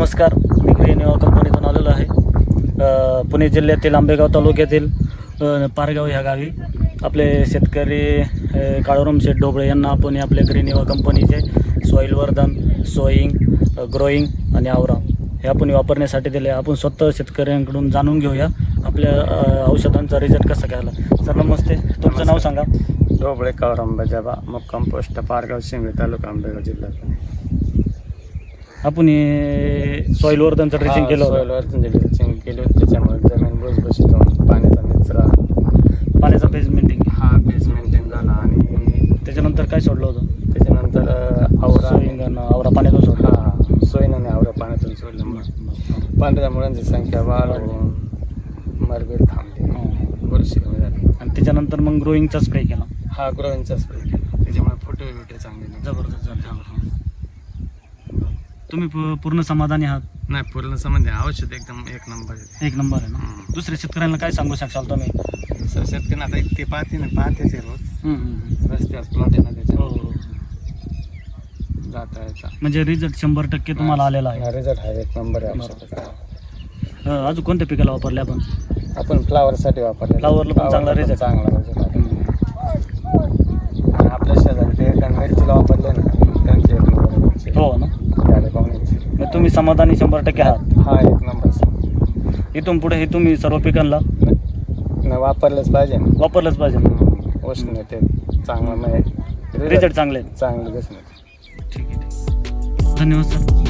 नमस्कार. मी ग्रीन युवा कंपनीतून आलेलो आहे. पुणे जिल्ह्यातील आंबेगाव तालुक्यातील पारगाव ह्या गावी. आपले शेतकरी काळूराम शेठ ढोबळे यांना आपण आपल्या ग्रीन युवा कंपनीचे सॉईल वर्धन सोईंग ग्रोईंग आणि आवरा हे आपण वापरण्यासाठी दिले. आपण स्वतः शेतकऱ्यांकडून जाणून घेऊया आपल्या औषधांचा रिझल्ट कसा काय आला सर नमस्ते. तुमचं नाव सांगा. ढोबळे कावरंबा जबा मुक्काम पोस्ट पारगाव शिंगवे तालुका आंबेगाव जिल्हा आपण हे सॉईल वर्धनचं ड्रेसिंग केलं होतं. सोयलवर ड्रेसिंग केली होती. त्याच्यामुळे जमीन भुसभुशीत होऊन पाण्याचा निचरा. पाण्याचा फेज मेंटेन हा बेस मेंटेन झाला आणि त्याच्यानंतर काय सोडलं होतं? त्याच्यानंतर आवरा. आणि आवरा पाण्यातून सोडलं. हा सोयीन आवरा पाण्यातून सोडलं. मग पांढऱ्या मुलांची संख्या वाढवून मरबीर थांबली. हां. बुरशी कमी झाली. आणि त्याच्यानंतर मग ग्रोईंगचा स्प्रे केला. हा ग्रोईनचा स्प्रे केला. त्याच्यामुळे फुटे बिटे चांगले. जबरदस्त झालं. तुम्ही पू- पूर्ण समाधानी आहात नाही पूर्ण संबंध औषध एकदम एक नंबर आहे एक नंबर आहे ना हम्म. दुसऱ्या शेतकऱ्यांना काय सांगू शकाल तुम्ही सर शेतकऱ्यांना आता ते पाहते ना पाहतेच आहे रोज हम्म, हम्म. रस्त्यावर प्लॉट आहे ना हो, त्याच्या हो. जाता येता म्हणजे रिझल्ट शंभर टक्के तुम्हाला आलेला आहे रिझल्ट हा एक नंबर आहे बरोबर. औषधाचा. अं, अजून कोणत्या पिकाला वापरले आपण आपण फ्लावरसाठी वापरले फ्लावरला पण चांगला result. चांगला result आला. आणि आपल्या शेजारी ते एका मिरचीला वापरले ना त्यांची एक. हो ना तुम्ही समाधानी शंभर टक्के आहात. हा एक नंबर इथून पुढे हे तुम्ही सर्व पिकांना वापरलंच पाहिजे ना. वापरलंच पाहिजे. हम्म. उष्ण येते चांगलं म्हणजे रिझल्ट चांगले आहेत. चांगलं दिसून येते. धन्यवाद सर.